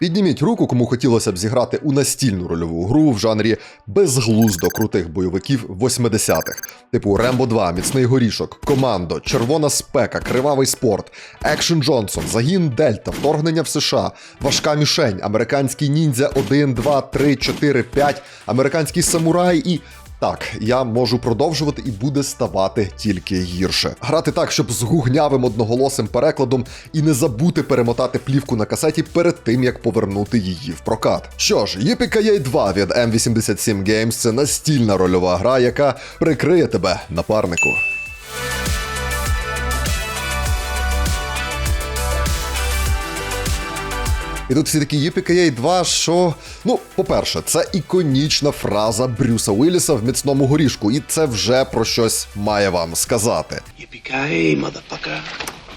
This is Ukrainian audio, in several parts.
Підніміть руку, кому хотілося б зіграти у настільну рольову гру в жанрі безглуздо крутих бойовиків 80-х, типу Рембо 2, Міцний горішок, Командо, Червона спека, Кривавий спорт, Екшен Джонсон, Загін Дельта, Вторгнення в США, Важка мішень, Американський ніндзя 1, 2, 3, 4, 5, Американський самурай і. Так, я можу продовжувати і буде ставати тільки гірше. Грати так, щоб з гугнявим одноголосим перекладом і не забути перемотати плівку на касеті перед тим, як повернути її в прокат. Що ж, yippee 2 від M87 Games – це настільна рольова гра, яка прикриє тебе, напарнику. І тут всі такі yippee 2 що. Ну, по-перше, це іконічна фраза Брюса Уілліса в міцному горішку, і це вже про щось має вам сказати. Yippee-ki-yay.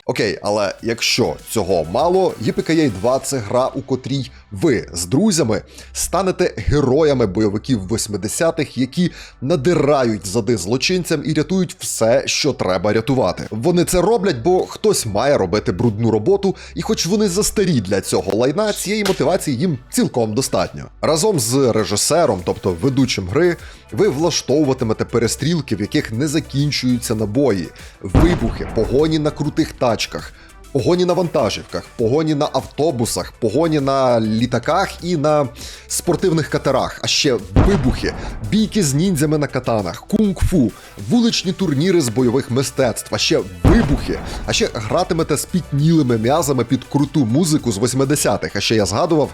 Окей, але якщо цього мало, yippee 2 це гра, у котрій ви з друзями станете героями бойовиків 80-х, які надирають зади злочинцям і рятують все, що треба рятувати. Вони це роблять, бо хтось має робити брудну роботу, і хоч вони застарі для цього лайна, цієї мотивації їм цілком достатньо. Разом з режисером, тобто ведучим гри, ви влаштовуватимете перестрілки, в яких не закінчуються набої, вибухи, погоні на крутих тачках. Погоні на вантажівках, погоні на автобусах, погоні на літаках і на спортивних катерах, а ще вибухи, бійки з ніндзями на катанах, кунг-фу, вуличні турніри з бойових мистецтв, а ще вибухи, а ще гратимете з пітнілими м'язами під круту музику з 80-х, а ще я згадував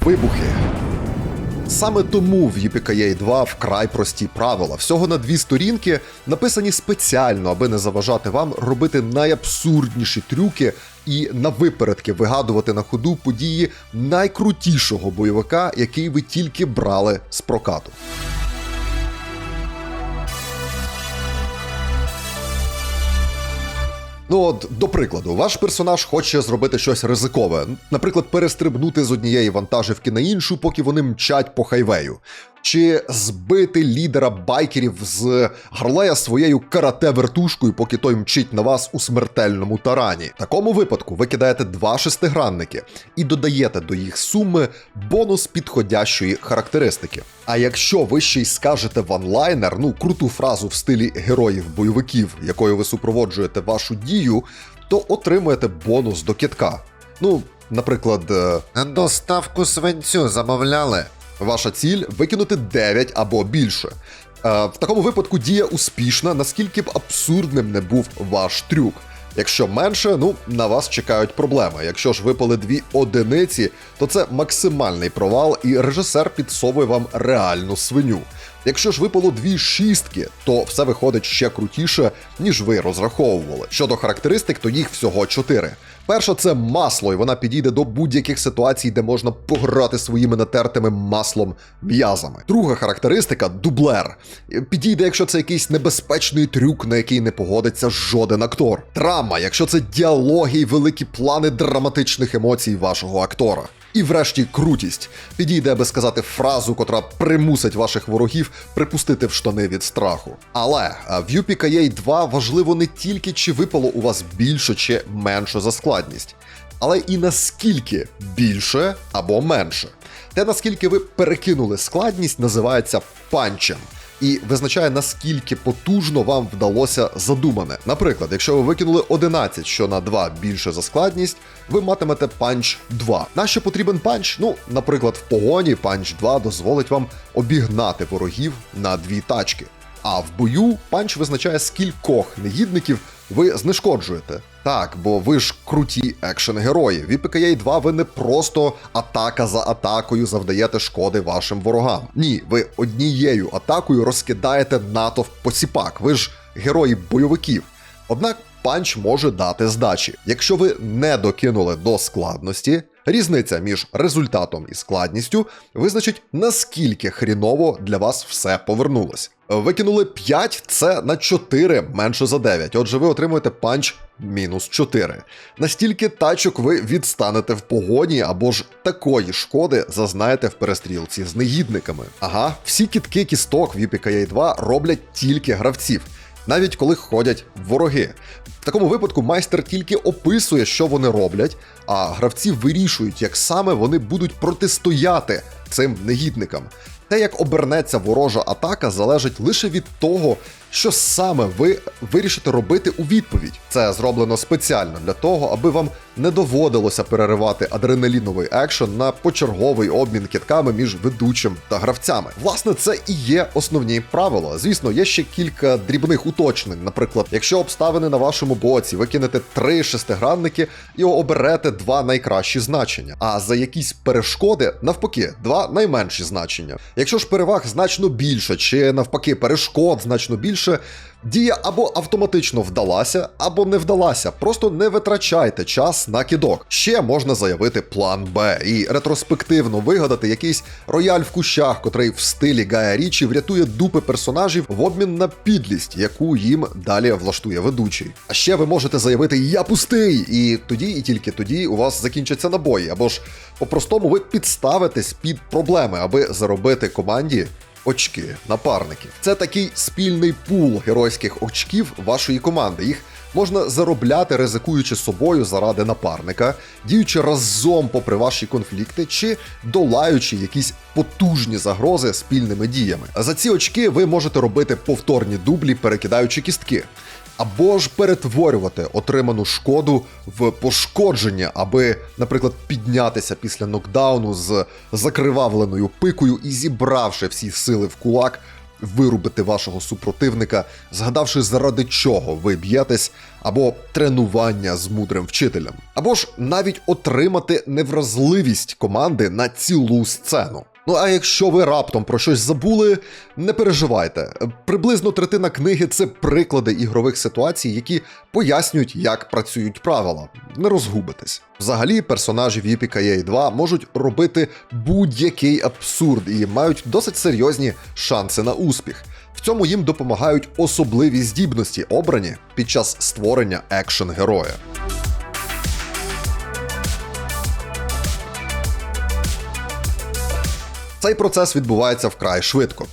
вибухи. Саме тому в UPKA 2 вкрай прості правила. Всього на дві сторінки написані спеціально, аби не заважати вам робити найабсурдніші трюки і на випередки вигадувати на ходу події найкрутішого бойовика, який ви тільки брали з прокату. Ну, от, до прикладу, ваш персонаж хоче зробити щось ризикове, наприклад, перестрибнути з однієї вантажівки на іншу, поки вони мчать по хайвею. Чи збити лідера байкерів з Гарлея своєю карате-вертушкою, поки той мчить на вас у смертельному тарані. В такому випадку ви кидаєте два шестигранники і додаєте до їх суми бонус підходящої характеристики. А якщо ви ще й скажете ванлайнер, ну круту фразу в стилі героїв-бойовиків, якою ви супроводжуєте вашу дію, то отримуєте бонус до китка. Ну, наприклад, е, доставку свинцю замовляли. Ваша ціль викинути 9 або більше. Е, в такому випадку дія успішна, наскільки б абсурдним не був ваш трюк. Якщо менше, ну на вас чекають проблеми. Якщо ж випали дві одиниці, то це максимальний провал, і режисер підсовує вам реальну свиню. Якщо ж випало дві шістки, то все виходить ще крутіше, ніж ви розраховували. Щодо характеристик, то їх всього чотири. Перша це масло, і вона підійде до будь-яких ситуацій, де можна пограти своїми натертими маслом м'язами. Друга характеристика дублер. Підійде, якщо це якийсь небезпечний трюк, на який не погодиться жоден актор. Драма, якщо це діалоги й великі плани драматичних емоцій вашого актора. І врешті крутість підійде, аби сказати фразу, котра примусить ваших ворогів припустити в штани від страху. Але в UPKA 2 важливо не тільки чи випало у вас більше чи менше за складність, але і наскільки більше або менше. Те, наскільки ви перекинули складність, називається панчем. І визначає наскільки потужно вам вдалося задумане. Наприклад, якщо ви викинули 11, що на 2 більше за складність, ви матимете панч 2. Нащо потрібен панч? Ну, наприклад, в погоні панч 2 дозволить вам обігнати ворогів на дві тачки. А в бою панч визначає, скількох негідників ви знешкоджуєте. Так, бо ви ж круті екшен-герої. В EPKA 2 ви не просто атака за атакою завдаєте шкоди вашим ворогам. Ні, ви однією атакою розкидаєте натовп посіпак. Ви ж герої бойовиків. Однак панч може дати здачі. Якщо ви не докинули до складності, різниця між результатом і складністю визначить, наскільки хріново для вас все повернулось. Викинули 5, це на 4 менше за 9. Отже, ви отримуєте панч мінус 4. Настільки тачок ви відстанете в погоні або ж такої шкоди зазнаєте в перестрілці з негідниками. Ага, всі кітки кісток в UPKA 2 роблять тільки гравців. Навіть коли ходять вороги. В такому випадку майстер тільки описує, що вони роблять, а гравці вирішують, як саме вони будуть протистояти цим негідникам. Те, як обернеться ворожа атака, залежить лише від того, що саме ви вирішите робити у відповідь. Це зроблено спеціально для того, аби вам не доводилося переривати адреналіновий екшен на почерговий обмін кітками між ведучим та гравцями. Власне, це і є основні правила. Звісно, є ще кілька дрібних уточнень. Наприклад, якщо обставини на вашому боці, ви кинете три шестигранники і оберете два найкращі значення. А за якісь перешкоди, навпаки, два найменші значення. Якщо ж переваг значно більше, чи навпаки перешкод значно більше, дія або автоматично вдалася, або не вдалася. Просто не витрачайте час на кідок. Ще можна заявити план Б і ретроспективно вигадати якийсь рояль в кущах, котрий в стилі Гая Річі врятує дупи персонажів в обмін на підлість, яку їм далі влаштує ведучий. А ще ви можете заявити Я пустий! І тоді, і тільки тоді у вас закінчаться набої, або ж по-простому ви підставитесь під проблеми, аби заробити команді очки напарників. Це такий спільний пул геройських очків вашої команди. Їх можна заробляти, ризикуючи собою заради напарника, діючи разом попри ваші конфлікти, чи долаючи якісь потужні загрози спільними діями. За ці очки ви можете робити повторні дублі, перекидаючи кістки. Або ж перетворювати отриману шкоду в пошкодження, аби, наприклад, піднятися після нокдауну з закривавленою пикою і зібравши всі сили в кулак, вирубити вашого супротивника, згадавши заради чого ви б'єтесь, або тренування з мудрим вчителем, або ж навіть отримати невразливість команди на цілу сцену. Ну а якщо ви раптом про щось забули, не переживайте. Приблизно третина книги це приклади ігрових ситуацій, які пояснюють, як працюють правила. Не розгубитесь. Взагалі, персонажі в Yippee 2 можуть робити будь-який абсурд і мають досить серйозні шанси на успіх. В цьому їм допомагають особливі здібності, обрані під час створення екшен героя. Цей процес відбувається вкрай швидко.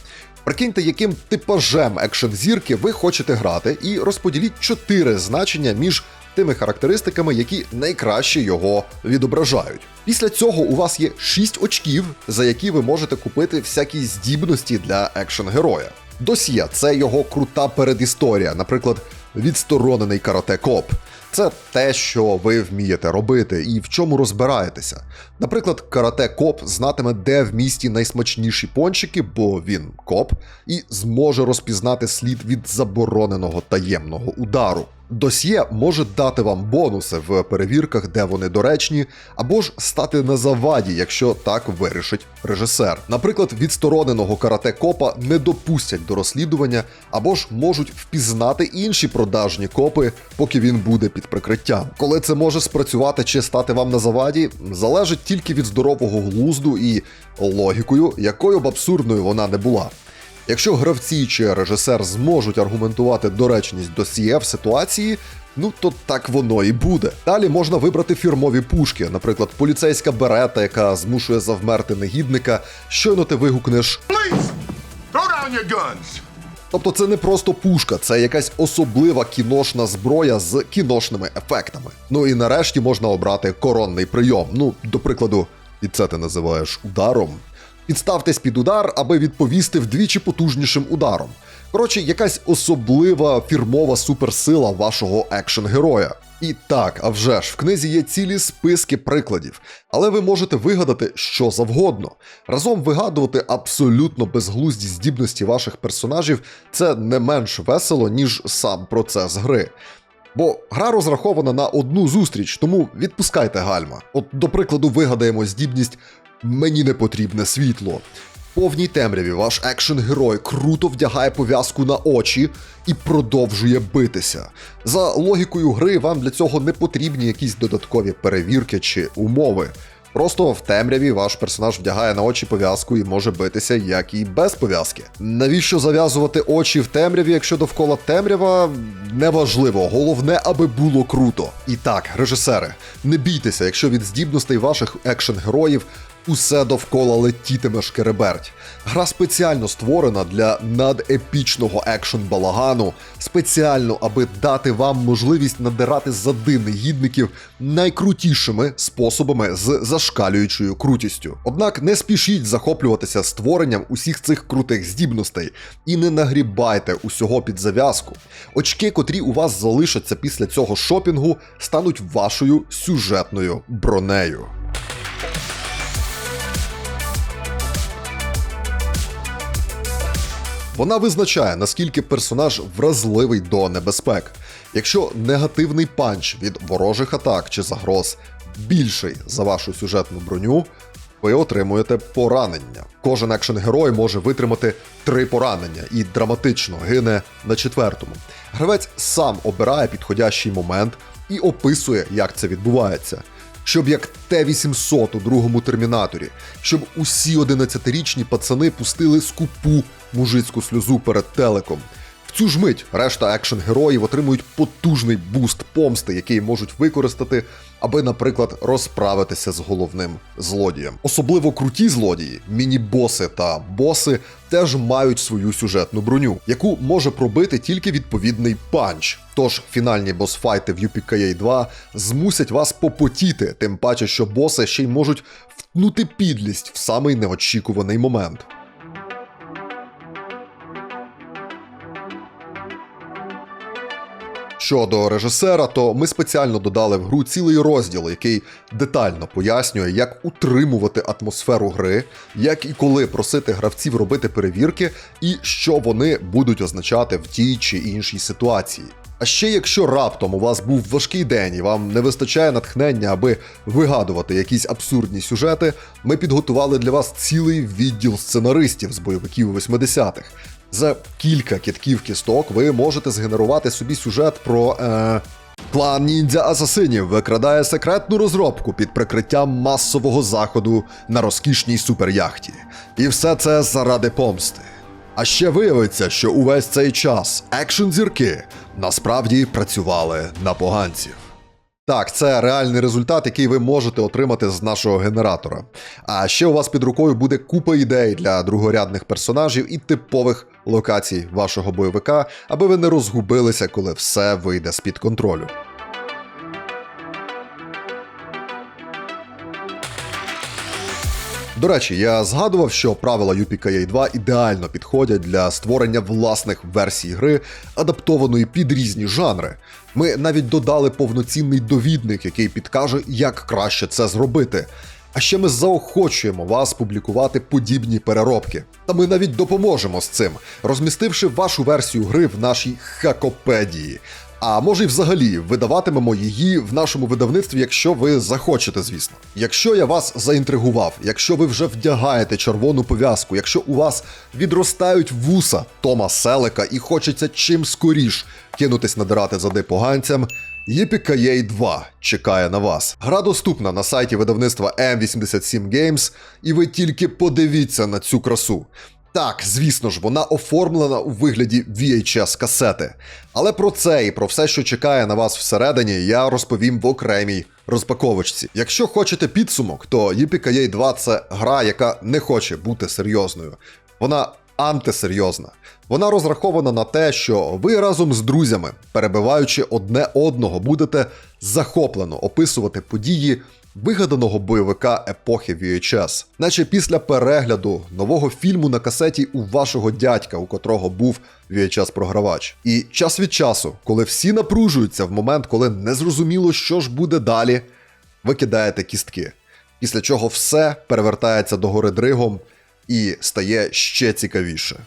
Прикиньте, яким типажем екшен зірки ви хочете грати, і розподіліть чотири значення між тими характеристиками, які найкраще його відображають. Після цього у вас є 6 очків, за які ви можете купити всякі здібності для екшен героя. Досьє це його крута передісторія, наприклад, відсторонений карате коп. Це те, що ви вмієте робити і в чому розбираєтеся. Наприклад, карате коп знатиме, де в місті найсмачніші пончики, бо він коп, і зможе розпізнати слід від забороненого таємного удару. Досьє може дати вам бонуси в перевірках, де вони доречні, або ж стати на заваді, якщо так вирішить режисер. Наприклад, відстороненого карате копа не допустять до розслідування, або ж можуть впізнати інші продажні копи, поки він буде під прикриттям. Коли це може спрацювати чи стати вам на заваді, залежить тільки від здорового глузду і логікою, якою б абсурдною вона не була. Якщо гравці чи режисер зможуть аргументувати доречність досьє в ситуації, ну то так воно і буде. Далі можна вибрати фірмові пушки, наприклад, поліцейська берета, яка змушує завмерти негідника. Щойно ти вигукнеш. Guns! Тобто це не просто пушка, це якась особлива кіношна зброя з кіношними ефектами. Ну і нарешті можна обрати коронний прийом. Ну, до прикладу, і це ти називаєш ударом. Підставтесь під удар, аби відповісти вдвічі потужнішим ударом. Коротше, якась особлива фірмова суперсила вашого екшен-героя. І так, а вже ж, в книзі є цілі списки прикладів, але ви можете вигадати що завгодно. Разом вигадувати абсолютно безглузді здібності ваших персонажів це не менш весело, ніж сам процес гри. Бо гра розрахована на одну зустріч, тому відпускайте гальма. От, до прикладу, вигадаємо здібність Мені не потрібне світло. Повній темряві ваш екшен-герой круто вдягає пов'язку на очі і продовжує битися. За логікою гри вам для цього не потрібні якісь додаткові перевірки чи умови. Просто в темряві ваш персонаж вдягає на очі пов'язку і може битися, як і без пов'язки. Навіщо зав'язувати очі в темряві, якщо довкола темрява неважливо, головне, аби було круто. І так, режисери, не бійтеся, якщо від здібностей ваших екшен-героїв Усе довкола летітиме шкереберть. Гра спеціально створена для надепічного екшн балагану, спеціально, аби дати вам можливість надирати зади негідників найкрутішими способами з зашкалюючою крутістю. Однак не спішіть захоплюватися створенням усіх цих крутих здібностей і не нагрібайте усього під зав'язку. Очки, котрі у вас залишаться після цього шопінгу, стануть вашою сюжетною бронею. Вона визначає, наскільки персонаж вразливий до небезпек. Якщо негативний панч від ворожих атак чи загроз більший за вашу сюжетну броню, ви отримуєте поранення. Кожен екшен герой може витримати три поранення і драматично гине на четвертому. Гравець сам обирає підходящий момент і описує, як це відбувається щоб як Т-800 у другому термінаторі, щоб усі 11-річні пацани пустили скупу мужицьку сльозу перед телеком. В цю ж мить решта екшен героїв отримують потужний буст помсти, який можуть використати, аби, наприклад, розправитися з головним злодієм. Особливо круті злодії, міні-боси та боси теж мають свою сюжетну броню, яку може пробити тільки відповідний панч. Тож фінальні босфайти в UPKA 2 змусять вас попотіти, тим паче, що боси ще й можуть втнути підлість в самий неочікуваний момент. Щодо режисера, то ми спеціально додали в гру цілий розділ, який детально пояснює, як утримувати атмосферу гри, як і коли просити гравців робити перевірки, і що вони будуть означати в тій чи іншій ситуації. А ще якщо раптом у вас був важкий день і вам не вистачає натхнення, аби вигадувати якісь абсурдні сюжети, ми підготували для вас цілий відділ сценаристів з бойовиків 80-х. За кілька кітків кісток ви можете згенерувати собі сюжет про. Е... Клан ніндзя асасинів викрадає секретну розробку під прикриттям масового заходу на розкішній суперяхті. І все це заради помсти. А ще виявиться, що увесь цей час екшн зірки насправді працювали на поганців. Так, це реальний результат, який ви можете отримати з нашого генератора. А ще у вас під рукою буде купа ідей для другорядних персонажів і типових локацій вашого бойовика, аби ви не розгубилися, коли все вийде з-під контролю. До речі, я згадував, що правила UPKA 2 ідеально підходять для створення власних версій гри, адаптованої під різні жанри. Ми навіть додали повноцінний довідник, який підкаже, як краще це зробити. А ще ми заохочуємо вас публікувати подібні переробки. Та ми навіть допоможемо з цим, розмістивши вашу версію гри в нашій хакопедії. А може й взагалі видаватимемо її в нашому видавництві, якщо ви захочете, звісно. Якщо я вас заінтригував, якщо ви вже вдягаєте червону пов'язку, якщо у вас відростають вуса Тома Селека і хочеться чим скоріш кинутись надирати зади поганцям. Yippee 2 чекає на вас. Гра доступна на сайті видавництва M87 Games, і ви тільки подивіться на цю красу. Так, звісно ж, вона оформлена у вигляді VHS касети. Але про це і про все, що чекає на вас всередині, я розповім в окремій розпаковочці. Якщо хочете підсумок, то Yippee 2 це гра, яка не хоче бути серйозною. Вона антисерйозна. Вона розрахована на те, що ви разом з друзями, перебиваючи одне одного, будете захоплено описувати події вигаданого бойовика епохи VHS. Наче після перегляду нового фільму на касеті у вашого дядька, у котрого був VHS-програвач. І час від часу, коли всі напружуються в момент, коли незрозуміло, що ж буде далі, ви кидаєте кістки. Після чого все перевертається догори дригом і стає ще цікавіше.